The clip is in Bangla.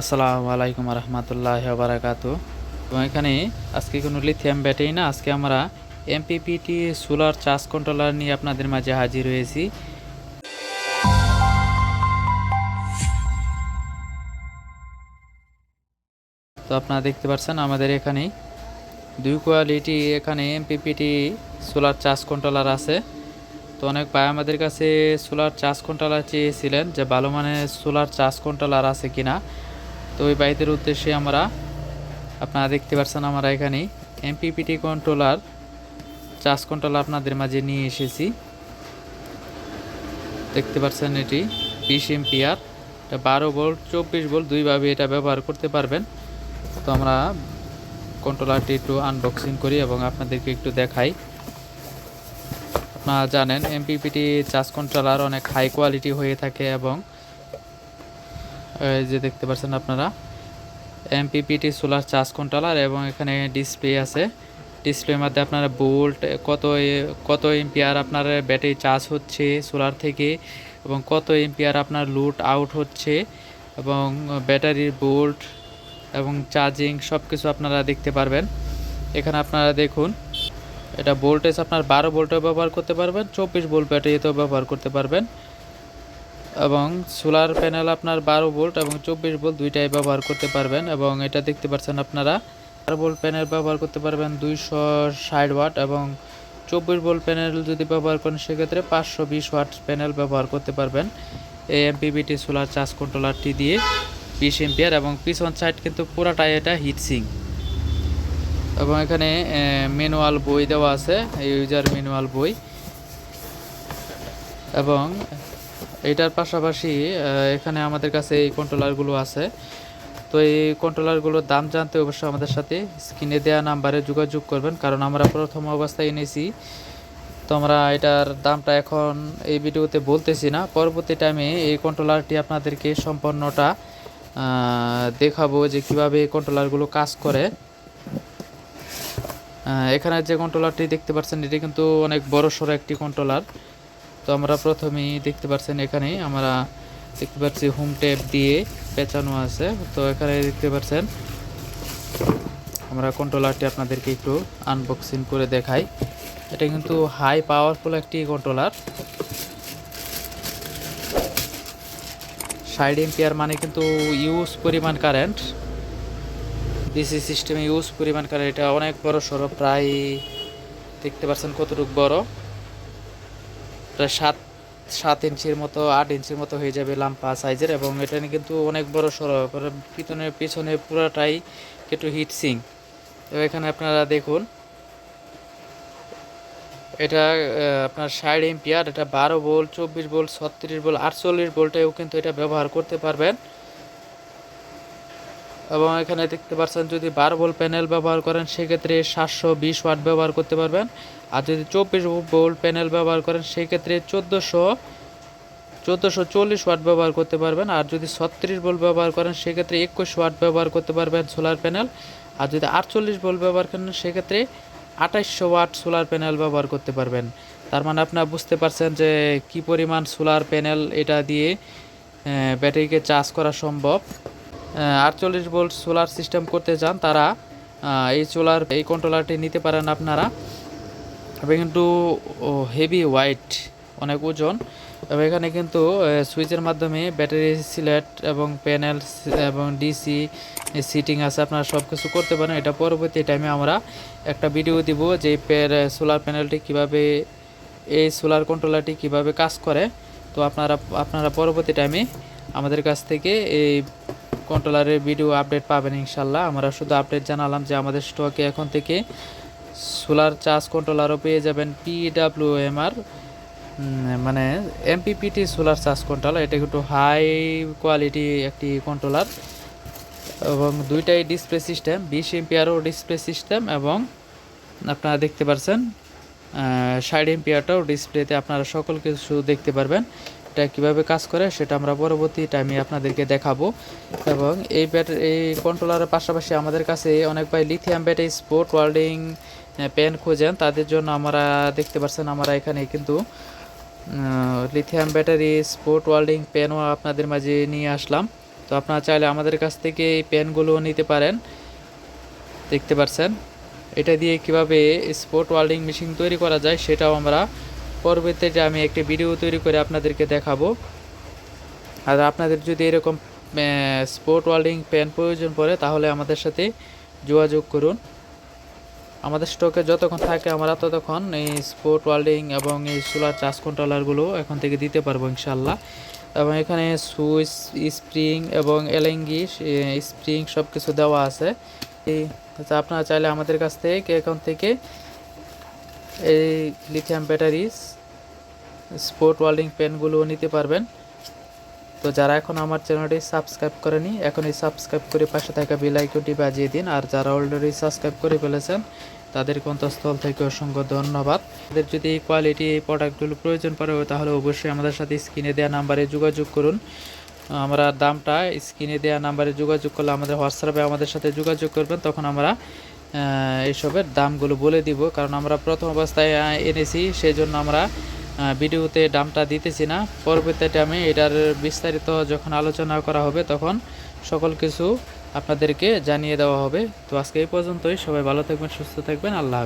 আসসালামু আলাইকুম রহমতুল্লাহ বারাকাত। তো এখানে আজকে কোনো লিথিয়াম ব্যাটারি না, আজকে আমরা এমপিপিটি সোলার চার্জ কন্ট্রোলার নিয়ে আপনাদের মাঝে হাজির হয়েছি। তো আপনারা দেখতে পাচ্ছেন, আমাদের এখানে দুই কোয়ালিটি এখানে এমপিপিটি সোলার চার্জ কন্ট্রোলার আছে। তো অনেক ভাই আমাদের কাছে সোলার চার্জ কন্ট্রোলার চেয়েছিলেন যে ভালো মানের সোলার চার্জ কন্ট্রোলার আছে কিনা। তো ওই বাইদের উদ্দেশ্যে আমরা আপনারা দেখতে পাচ্ছেন আমরা এখানে এমপিপিটি কন্ট্রোলার চার্জ কন্ট্রোলার আপনাদের মাঝে নিয়ে এসেছি। দেখতে পাচ্ছেন এটি বিশ এমপিআর, এটা বারো ভোল্ট, চব্বিশ ভোল্ট, দুইভাবে এটা ব্যবহার করতে পারবেন। তো আমরা কন্ট্রোলারটি একটু আনবক্সিং করি এবং আপনাদেরকে একটু দেখাই। আপনারা জানেন এমপিপিটি চার্জ কন্ট্রোলার অনেক হাই কোয়ালিটি হয়ে থাকে এবং যে দেখতে পাচ্ছেন আপনারা এমপিপিটি সোলার চার্জ কন্ট্রোলার এবং এখানে ডিসপ্লে আছে। ডিসপ্লের মধ্যে আপনারা বোল্ট কত কত এম্পিয়ার আপনার ব্যাটারি চার্জ হচ্ছে সোলার থেকে এবং কত এম্পিয়ার আপনার লুট আউট হচ্ছে এবং ব্যাটারির বোল্ট এবং চার্জিং সব কিছু আপনারা দেখতে পারবেন। এখানে আপনারা দেখুন, এটা ভোল্টেজ আপনার বারো ভোল্টও ব্যবহার করতে পারবেন, চব্বিশ ভোল্ট ব্যাটারিতেও ব্যবহার করতে পারবেন। এবং সোলার প্যানেল আপনার বারো ভোল্ট এবং চব্বিশ ভোল্ট দুইটাই ব্যবহার করতে পারবেন এবং এটা দেখতে পাচ্ছেন আপনারা। বারো ভোল্ট প্যানেল ব্যবহার করতে পারবেন দুইশো ষাট ওয়াট এবং চব্বিশ ভোল্ট প্যানেল যদি ব্যবহার করেন সেক্ষেত্রে পাঁচশো বিশ ওয়াট প্যানেল ব্যবহার করতে পারবেন। এই এমপিবিটি সোলার চার্জ কন্ট্রোলারটি দিয়ে বিশ এম্পিয়ার এবং পিছন সাইড কিন্তু পুরাটাই এটা হিটসিং এবং এখানে ম্যানুয়াল বই দেওয়া আছে ইউজার ম্যানুয়াল বই। এবং এটার পাশাপাশি এখানে আমাদের কাছে এই কন্ট্রোলারগুলো আছে। তো এই কন্ট্রোলারগুলোর দাম জানতে অবশ্যই আমাদের সাথে স্ক্রিনে দেওয়া নাম্বারে যোগাযোগ করবেন, কারণ আমরা প্রথম অবস্থায় এনেছি। তো আমরা এটার দামটা এখন এই ভিডিওতে বলতেছি না। পরবর্তী টাইমে এই কন্ট্রোলারটি আপনাদেরকে সম্পূর্ণটা দেখাবো যে কীভাবে এই কন্ট্রোলারগুলো কাজ করে। এখানে যে কন্ট্রোলারটি দেখতে পাচ্ছেন, এটি কিন্তু অনেক বড় সড়ো একটি কন্ট্রোলার তো আমরা প্রথমেই দেখতে পাচ্ছেন এখানে, আমরা দেখতে পাচ্ছি হোম ট্যাপ দিয়ে পেঁচানো আছে। তো এখানে দেখতে পাচ্ছেন, আমরা কন্ট্রোলারটি আপনাদেরকে একটু আনবক্সিং করে দেখাই। এটা কিন্তু হাই পাওয়ারফুল একটি কন্ট্রোলার ষাট এম্পিয়ার মানে কিন্তু ইউজ পরিমাণ কারেন্ট ডিসি সিস্টেমে ইউজ পরিমাণ কারেন্ট এটা অনেক বড় সড়ো, প্রায় দেখতে পাচ্ছেন কতটুকু বড়। প্রায় সাত সাত ইঞ্চির মতো, আট ইঞ্চির মতো হয়ে যাবে লাম্পা সাইজের এবং এটা নিয়ে কিন্তু অনেক বড় সড়ো পিছনে পিছনে পুরাটাই একটু হিট সিং তো এখানে আপনারা দেখুন, এটা আপনার ষাট এম্পিয়ার এটা বারো ভোল্ট চব্বিশ ভোল্ট ছত্রিশ ভোল্ট আটচল্লিশ ভোল্টেও কিন্তু এটা ব্যবহার করতে পারবেন। এবং এখানে দেখতে পাচ্ছেন যদি বারো ভোল্ট প্যানেল ব্যবহার করেন, সেক্ষেত্রে সাতশো বিশ ওয়াট ব্যবহার করতে পারবেন। আর যদি চব্বিশ ভোল্ট প্যানেল ব্যবহার করেন, সেক্ষেত্রে চোদ্দোশো চোদ্দোশো চল্লিশ ওয়াট ব্যবহার করতে পারবেন। আর যদি ছত্রিশ ভোল্ট ব্যবহার করেন, সেক্ষেত্রে একুশ ওয়াট ব্যবহার করতে পারবেন সোলার প্যানেল। আর যদি আটচল্লিশ ভোল্ট ব্যবহার করেন, সেক্ষেত্রে আঠাইশশো ওয়াট সোলার প্যানেল ব্যবহার করতে পারবেন। তার মানে আপনারা বুঝতে পারছেন যে কি পরিমাণ সোলার প্যানেল এটা দিয়ে ব্যাটারিকে চার্জ করা সম্ভব। আটচল্লিশ ভোল্ট সোলার সিস্টেম করতে চান তারা এই সোলার, এই কন্ট্রোলারটি নিতে পারেন আপনারা। এবং কিন্তু হেভি ওয়াইট অনেক ওজন। এবং এখানে কিন্তু সুইচের মাধ্যমে ব্যাটারি সিলেট এবং প্যানেল এবং ডিসি সিটিং আছে, আপনারা সব কিছু করতে পারেন। এটা পরবর্তী টাইমে আমরা একটা ভিডিও দিব যে সোলার প্যানেলটি কীভাবে এই সোলার কন্ট্রোলারটি কীভাবে কাজ করে। তো আপনারা আপনারা পরবর্তী টাইমে আমাদের কাছ থেকে এই কন্ট্রোলারের ভিডিও আপডেট পাবেন ইনশাল্লাহ। আমরা শুধু আপডেট জানালাম যে আমাদের স্টকে এখন থেকে সোলার চার্জ কন্ট্রোলারও পেয়ে যাবেন পিডাব্লিউএমআর মানে এমপিপিটি সোলার চার্জ কন্ট্রোলার এটা একটু হাই কোয়ালিটি একটি কন্ট্রোলার এবং দুইটাই ডিসপ্লে সিস্টেম, বিশ এমপিআরও ডিসপ্লে সিস্টেম এবং আপনারা দেখতে পাচ্ছেন ষাট এমপিআরটাও ডিসপ্লেতে আপনারা সকল কিছু দেখতে পারবেন। এটা কীভাবে কাজ করে সেটা আমরা পরবর্তী টাইমে আপনাদেরকে দেখাবো। এবং এই ব্যাটারি এই কন্ট্রোলারের পাশাপাশি আমাদের কাছে অনেক ভাই lithium battery spot welding pen খুঁজেন, তাদের জন্য আমরা দেখতে পাচ্ছেন আমরা এখানে কিন্তু লিথিয়াম ব্যাটারি স্পোর্ট ওয়ার্ল্ডিং পেনও আপনাদের মাঝে নিয়ে আসলাম। তো আপনারা চাইলে আমাদের কাছ থেকে এই পেনগুলো নিতে পারেন। দেখতে পাচ্ছেন এটা দিয়ে কীভাবে স্পোর্ট ওয়েল্ডিং মেশিন তৈরি করা যায় সেটাও আমরা পরবর্তীতে আমি একটি ভিডিও তৈরি করে আপনাদেরকে দেখাবো। আর আপনাদের যদি এরকম স্পোর্ট ওয়েল্ডিং পেন প্রয়োজন পড়ে তাহলে আমাদের সাথে যোগাযোগ করুন। আমাদের স্টকে যতক্ষণ থাকে, আমরা ততক্ষণ এই স্পোর্ট ওয়েল্ডিং এবং এই সোলার চার্জ কন্ট্রোলারগুলো এখন থেকে দিতে পারব ইনশাল্লাহ এবং এখানে সুইচ স্প্রিং এবং এলেঙ্গি স্প্রিং সব কিছু দেওয়া আছে। এই আচ্ছা আপনারা চাইলে আমাদের কাছ থেকে, এখন থেকে এই লিথিয়াম ব্যাটারিস স্পোর্ট ওয়েল্ডিং পেনগুলো নিতে পারবেন। তো যারা এখন আমার চ্যানেলটি সাবস্ক্রাইব করেনি, এখনই সাবস্ক্রাইব করে পাশে থাকা বেল আইকনটি বাজিয়ে দিন। আর যারা অলরেডি সাবস্ক্রাইব করে ফেলেছেন তাদের কন্তস্থল থেকে অসংখ্য ধন্যবাদ। তাদের যদি এই কোয়ালিটি এই প্রোডাক্টগুলো প্রয়োজন পড়ে, তাহলে অবশ্যই আমাদের সাথে স্ক্রিনে দেওয়া নাম্বারে যোগাযোগ করুন। আমরা দামটা স্ক্রিনে দেওয়া নাম্বারে যোগাযোগ করলে আমাদের হোয়াটসঅ্যাপে আমাদের সাথে যোগাযোগ করবেন। তখন আমরা এইসবের দামগুলো বলে দিব। কারণ আমরা প্রথম অবস্থায় এনেছি সেই জন্য আমরা ভিডিওতে দামটা দিতেছি না। পরবর্তীতে আমি এটার বিস্তারিত যখন আলোচনা করা হবে, তখন সকল কিছু আপনাদেরকে জানিয়ে দেওয়া হবে। তো আজকে এই পর্যন্তই। সবাই ভালো থাকবেন সুস্থ থাকবেন। আল্লাহ